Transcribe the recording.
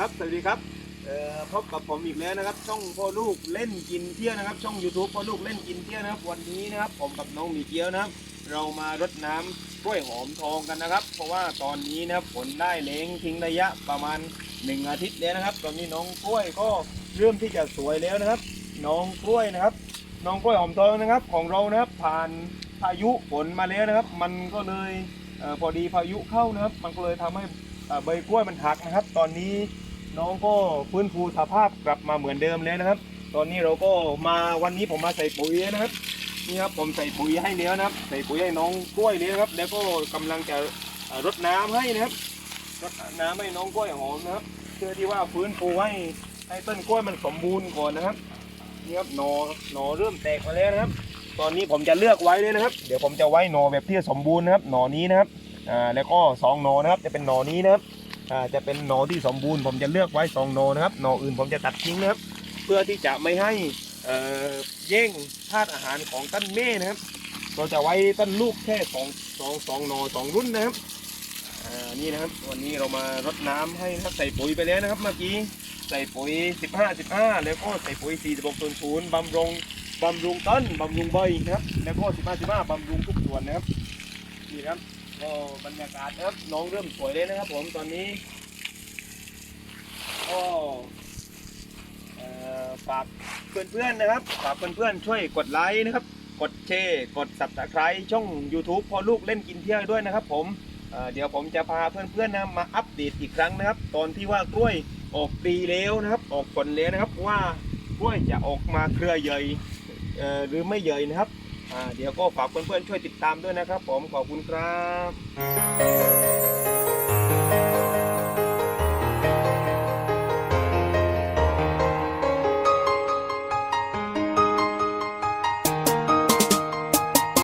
ครับ สวัสดีครับพบกับผมอีกแล้วนะครับ ช่องพ่อลูกเล่นกินเที่ยวนะครับ ช่อง YouTube พ่อลูกเล่นกินเที่ยวนะครับวันนี้นะครับผมกับน้องหมีเกี้ยวนะครับ เรามารดน้ำกล้วยหอมทองกันนะครับ เพราะว่าตอนนี้นะครับฝนได้เล้งทิ้งระยะประมาณหนึ่งอาทิตย์แล้วนะครับ ตอนนี้น้องกล้วยก็เริ่มที่จะสวยแล้วนะครับ น้องกล้วยนะครับ น้องกล้วยหอมทองนะครับ ของเรานะครับผ่านพายุฝนมาแล้วนะครับ มันก็เลยพอดีพายุเข้านะครับ มันก็เลยทำให้ใบกล้วยมันหักนะครับ ตอนนี้ น้องก็ฟื้นฟูสภาพกลับมาเหมือนเดิมแล้วนะครับ ตอนนี้เราก็มาวันนี้ผมมาใส่ปุ๋ยนะครับนี่ครับผมใส่ปุ๋ยให้แล้วนะครับ ใส่ปุ๋ยให้น้องกล้วยแล้วนะครับ แล้วก็กำลังจะรดน้ำให้นะครับรดน้ำให้น้องกล้วยหอมนะครับเพื่อที่ว่าฟื้นฟูให้ให้ต้นกล้วยมันสมบูรณ์ก่อนนะครับนี่ครับหนอหนอเริ่มแตกมาแล้วนะครับ ตอนนี้ผมจะเลือกไว้เลยนะครับ เดี๋ยวผมจะไว้หนอแบบที่สมบูรณ์นะครับหนอนี้นะครับอ่าแล้วก็สองหนอนะครับ จะเป็นหนอนี้นะครับ จะเป็นหนอที่สมบูรณ์ผมจะเลือกไว้สองหนอนะครับหนออื่นผมจะตัดทิ้งนะครับ เพื่อที่จะไม่ให้เอ่อแย่งธาตุอาหารของต้นเม่นะครับ เราจะไว้ต้นลูกแค่สองสองสองหนอสองรุ่นนะครับนี่นะครับวันนี้เรามารดน้ำให้นะครับใส่ปุ๋ยไปแล้วนะครับเมื่อกี้ใส่ปุ๋ย 15 15 แล้วก็ใส่ปุ๋ย 46 0 0บำรุงบำรุงต้นบำรุงใบนะครับ แล้วก็ 15 15บำรุงทุกส่วนนะครับนี่นะครับ ก็บรรยากาศนะครับน้องเริ่มสวยเลยนะครับ ผมตอนนี้ก็เอ่อฝากเพื่อนๆนะครับฝากเพื่อนๆช่วยกดไลค์นะครับ กดแชร์กด subscribe ช่อง YouTube พอลูกเล่นกินเที่ยวด้วยนะครับ ผมเเดี๋ยวผมจะพาเพื่อนๆนะมาอัปเดตอีกครั้งนะครับ ตอนที่ว่ากล้วยออกปีแล้วนะครับ ออกผลแล้วนะครับว่ากล้วยจะออกมาเครือใหญ่อหรือไม่ใหญ่นะครับ เดี๋ยวก็ฝากเพื่อนๆช่วยติดตามด้วยนะครับ ผมขอบคุณครับ